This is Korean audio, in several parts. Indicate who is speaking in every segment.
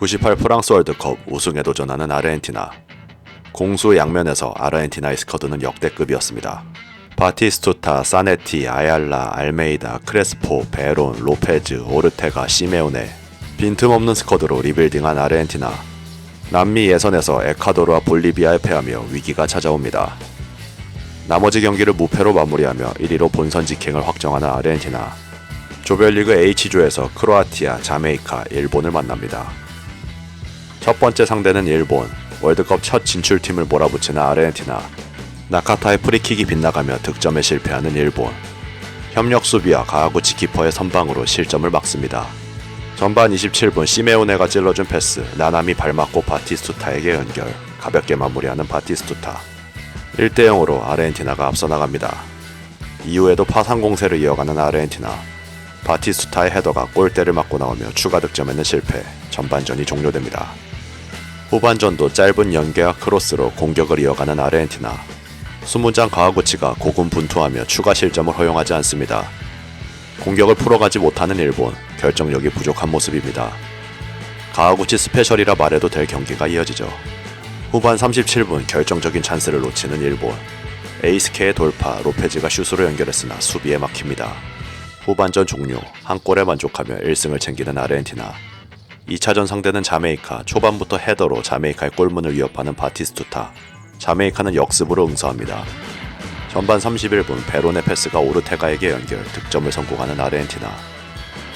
Speaker 1: 98 프랑스 월드컵 우승에 도전하는 아르헨티나. 공수 양면에서 아르헨티나의 스쿼드는 역대급이었습니다. 바티스투타, 사네티, 아얄라, 알메이다, 크레스포, 베론, 로페즈, 오르테가, 시메오네. 빈틈없는 스쿼드로 리빌딩한 아르헨티나. 남미 예선에서 에콰도르와 볼리비아에 패하며 위기가 찾아옵니다. 나머지 경기를 무패로 마무리하며 1위로 본선 직행을 확정하는 아르헨티나. 조별리그 H조에서 크로아티아, 자메이카, 일본을 만납니다. 첫 번째 상대는 일본, 월드컵 첫 진출팀을 몰아붙이는 아르헨티나, 나카타의 프리킥이 빗나가며 득점에 실패하는 일본, 협력 수비와 가하구치 키퍼의 선방으로 실점을 막습니다. 전반 27분 시메오네가 찔러준 패스, 나남이 발맞고 바티스투타에게 연결, 가볍게 마무리하는 바티스투타. 1대 0으로 아르헨티나가 앞서 나갑니다. 이후에도 파상 공세를 이어가는 아르헨티나. 바티스투타의 헤더가 골대를 맞고 나오며 추가 득점에는 실패, 전반전이 종료됩니다. 후반전도 짧은 연계와 크로스로 공격을 이어가는 아르헨티나. 수문장 가하구치가 고군분투하며 추가 실점을 허용하지 않습니다. 공격을 풀어가지 못하는 일본, 결정력이 부족한 모습입니다. 가하구치 스페셜이라 말해도 될 경기가 이어지죠. 후반 37분 결정적인 찬스를 놓치는 일본. 에이스케의 돌파, 로페즈가 슛으로 연결했으나 수비에 막힙니다. 후반전 종료, 한 골에 만족하며 1승을 챙기는 아르헨티나. 2차전 상대는 자메이카, 초반부터 헤더로 자메이카의 골문을 위협하는 바티스투타. 자메이카는 역습으로 응수합니다. 전반 31분 베론의 패스가 오르테가에게 연결, 득점을 성공하는 아르헨티나.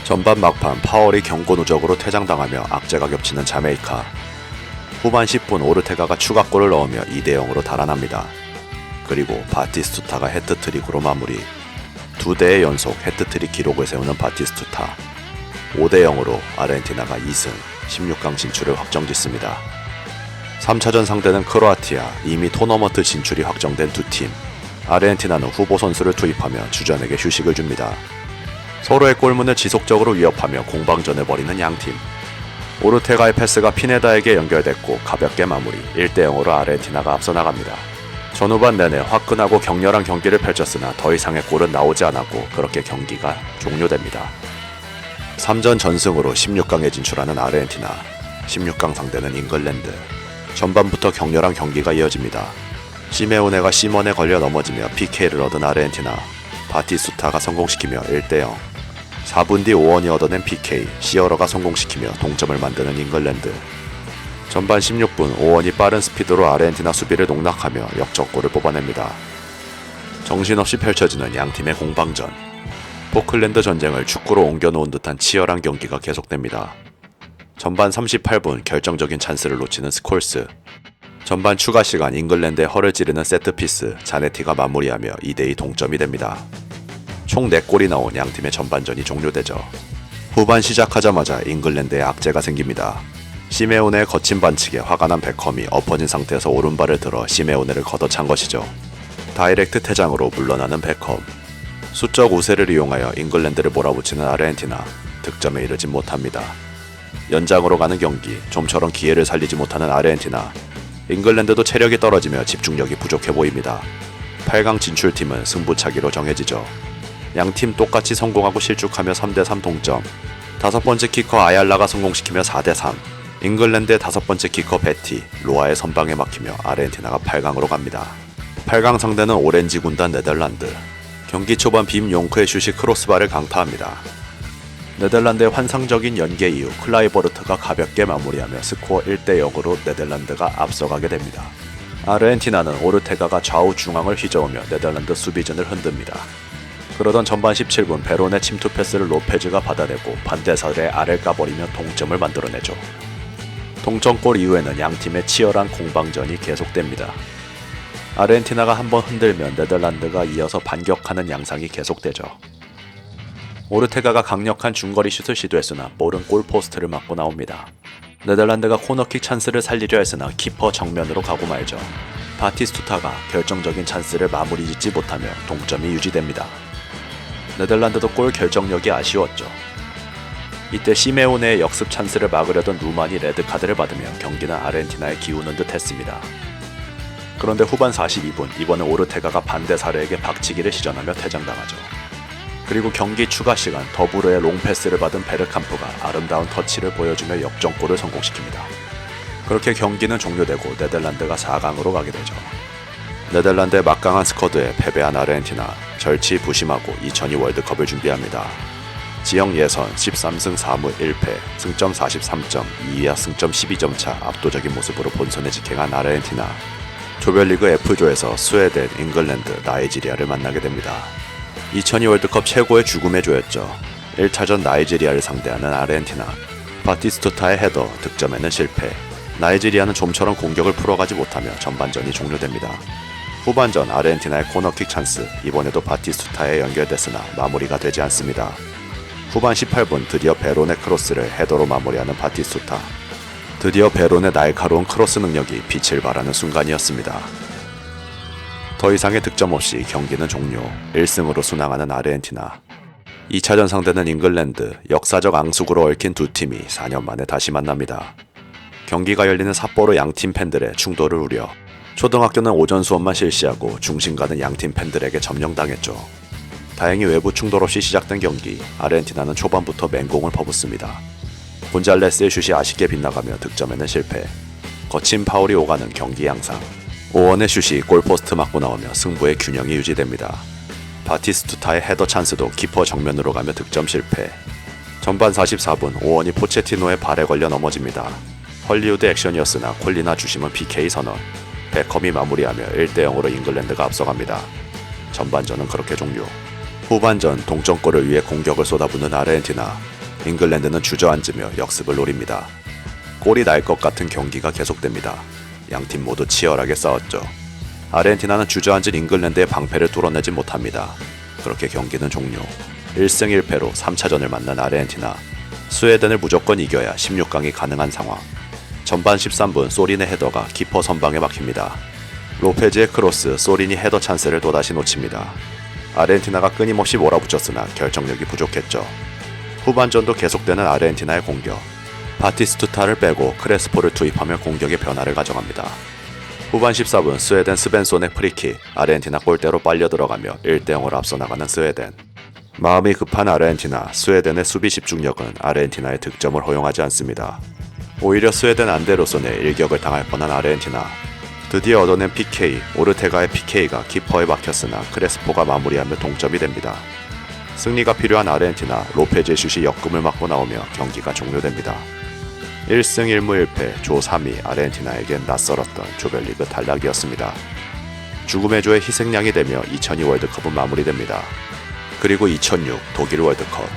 Speaker 1: 전반 막판 파월이 경고 누적으로 퇴장당하며 악재가 겹치는 자메이카. 후반 10분 오르테가가 추가골을 넣으며 2대 0으로 달아납니다. 그리고 바티스투타가 헤트트릭으로 마무리. 두 대의 연속 헤트트릭 기록을 세우는 바티스투타. 5대 0으로 아르헨티나가 2승, 16강 진출을 확정짓습니다. 3차전 상대는 크로아티아, 이미 토너먼트 진출이 확정된 두 팀. 아르헨티나는 후보 선수를 투입하며 주전에게 휴식을 줍니다. 서로의 골문을 지속적으로 위협하며 공방전을 벌이는 양팀. 오르테가의 패스가 피네다에게 연결됐고 가볍게 마무리 1대 0으로 아르헨티나가 앞서 나갑니다. 전후반 내내 화끈하고 격렬한 경기를 펼쳤으나 더 이상의 골은 나오지 않았고 그렇게 경기가 종료됩니다. 3전 전승으로 16강에 진출하는 아르헨티나 16강 상대는 잉글랜드 전반부터 격렬한 경기가 이어집니다. 시메오네가 시먼에 걸려 넘어지며 PK를 얻은 아르헨티나 바티스타가 성공시키며 1대0 4분 뒤 오원이 얻어낸 PK 시어러가 성공시키며 동점을 만드는 잉글랜드 전반 16분 오원이 빠른 스피드로 아르헨티나 수비를 농락하며 역전골을 뽑아냅니다. 정신없이 펼쳐지는 양팀의 공방전 포클랜드 전쟁을 축구로 옮겨놓은 듯한 치열한 경기가 계속됩니다. 전반 38분 결정적인 찬스를 놓치는 스콜스. 전반 추가 시간 잉글랜드의 허를 찌르는 세트피스 자네티가 마무리하며 2대2 동점이 됩니다. 총 4골이 나온 양팀의 전반전이 종료되죠. 후반 시작하자마자 잉글랜드에 악재가 생깁니다. 시메오네의 거친 반칙에 화가 난 베컴이 엎어진 상태에서 오른발을 들어 시메오네를 걷어찬 것이죠. 다이렉트 퇴장으로 물러나는 베컴. 수적 우세를 이용하여 잉글랜드를 몰아붙이는 아르헨티나 득점에 이르지 못합니다. 연장으로 가는 경기 좀처럼 기회를 살리지 못하는 아르헨티나 잉글랜드도 체력이 떨어지며 집중력이 부족해 보입니다. 8강 진출팀은 승부차기로 정해지죠. 양팀 똑같이 성공하고 실축하며 3대3 동점. 다섯 번째 키커 아얄라가 성공시키며 4대3. 잉글랜드의 다섯 번째 키커 베티, 로아의 선방에 막히며 아르헨티나가 8강으로 갑니다. 8강 상대는 오렌지 군단 네덜란드. 경기 초반 빔 용크의 슛이 크로스바를 강타합니다. 네덜란드의 환상적인 연계 이후 클라이버르트가 가볍게 마무리하며 스코어 1대 0으로 네덜란드가 앞서가게 됩니다. 아르헨티나는 오르테가가 좌우 중앙을 휘저으며 네덜란드 수비진을 흔듭니다. 그러던 전반 17분 베론의 침투 패스를 로페즈가 받아내고 반대살에 알을 까버리며 동점을 만들어내죠. 동점골 이후에는 양 팀의 치열한 공방전이 계속됩니다. 아르헨티나가 한번 흔들면 네덜란드가 이어서 반격하는 양상이 계속되죠. 오르테가가 강력한 중거리 슛을 시도했으나 볼은 골포스트를 맞고 나옵니다. 네덜란드가 코너킥 찬스를 살리려 했으나 키퍼 정면으로 가고 말죠. 바티스투타가 결정적인 찬스를 마무리 짓지 못하며 동점이 유지됩니다. 네덜란드도 골 결정력이 아쉬웠죠. 이때 시메오네의 역습 찬스를 막으려던 루만이 레드카드를 받으며 경기는 아르헨티나에 기우는 듯 했습니다. 그런데 후반 42분 이번에 오르테가가 반대 사례에게 박치기를 시전하며 퇴장당하죠. 그리고 경기 추가 시간 더불어의 롱패스를 받은 베르캄프가 아름다운 터치를 보여주며 역전골을 성공시킵니다. 그렇게 경기는 종료되고 네덜란드가 4강으로 가게 되죠. 네덜란드의 막강한 스쿼드에 패배한 아르헨티나 절치 부심하고 2002 월드컵을 준비합니다. 지역 예선 13승 4무 1패, 승점 43점, 2위와 승점 12점 차 압도적인 모습으로 본선에 직행한 아르헨티나. 조별리그 F조에서 스웨덴, 잉글랜드, 나이지리아를 만나게 됩니다. 2002 월드컵 최고의 죽음의 조였죠. 1차전 나이지리아를 상대하는 아르헨티나. 바티스투타의 헤더, 득점에는 실패. 나이지리아는 좀처럼 공격을 풀어가지 못하며 전반전이 종료됩니다. 후반전 아르헨티나의 코너킥 찬스, 이번에도 바티스투타에 연결됐으나 마무리가 되지 않습니다. 후반 18분 드디어 베론의 크로스를 헤더로 마무리하는 바티스투타. 드디어 베론의 날카로운 크로스 능력이 빛을 발하는 순간이었습니다. 더 이상의 득점 없이 경기는 종료. 1승으로 순항하는 아르헨티나. 2차전 상대는 잉글랜드. 역사적 앙숙으로 얽힌 두 팀이 4년 만에 다시 만납니다. 경기가 열리는 삿포로 양팀 팬들의 충돌을 우려 초등학교는 오전 수업만 실시하고 중심가는 양팀 팬들에게 점령당했죠. 다행히 외부 충돌 없이 시작된 경기 아르헨티나는 초반부터 맹공을 퍼붓습니다. 곤잘레스의 슛이 아쉽게 빗나가며 득점에는 실패 거친 파울이 오가는 경기 양상 오원의 슛이 골포스트 맞고 나오며 승부의 균형이 유지됩니다. 바티스투타의 헤더 찬스도 키퍼 정면으로 가며 득점 실패 전반 44분 오원이 포체티노의 발에 걸려 넘어집니다. 헐리우드 액션이었으나 콜리나 주심은 PK 선언. 베컴이 마무리하며 1대 0으로 잉글랜드가 앞서갑니다. 전반전은 그렇게 종료. 후반전 동점골을 위해 공격을 쏟아붓는 아르헨티나. 잉글랜드는 주저앉으며 역습을 노립니다. 골이 날 것 같은 경기가 계속됩니다. 양 팀 모두 치열하게 싸웠죠. 아르헨티나는 주저앉은 잉글랜드의 방패를 뚫어내지 못합니다. 그렇게 경기는 종료. 1승 1패로 3차전을 만난 아르헨티나. 스웨덴을 무조건 이겨야 16강이 가능한 상황. 전반 13분 소린의 헤더가 키퍼 선방에 막힙니다. 로페즈의 크로스, 소린이 헤더 찬스를 또다시 놓칩니다. 아르헨티나가 끊임없이 몰아붙였으나 결정력이 부족했죠. 후반전도 계속되는 아르헨티나의 공격. 바티스투타를 빼고 크레스포를 투입하며 공격의 변화를 가져갑니다. 후반 14분 스웨덴 스벤손의 프리킥, 아르헨티나 골대로 빨려 들어가며 1대 0으로 앞서 나가는 스웨덴. 마음이 급한 아르헨티나, 스웨덴의 수비 집중력은 아르헨티나의 득점을 허용하지 않습니다. 오히려 스웨덴 안데로손의 일격을 당할 뻔한 아르헨티나. 드디어 얻어낸 PK, 오르테가의 PK가 키퍼에 막혔으나 크레스포가 마무리하며 동점이 됩니다. 승리가 필요한 아르헨티나, 로페즈의 슛이 역금을 맞고 나오며 경기가 종료됩니다. 1승 1무 1패 조 3위 아르헨티나에겐 낯설었던 조별리그 탈락이었습니다. 죽음의 조의 희생양이 되며 2002 월드컵은 마무리됩니다. 그리고 2006 독일 월드컵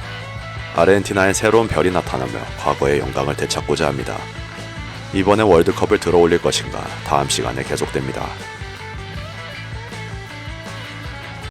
Speaker 1: 아르헨티나의 새로운 별이 나타나며 과거의 영광을 되찾고자 합니다. 이번에 월드컵을 들어올릴 것인가 다음 시간에 계속됩니다.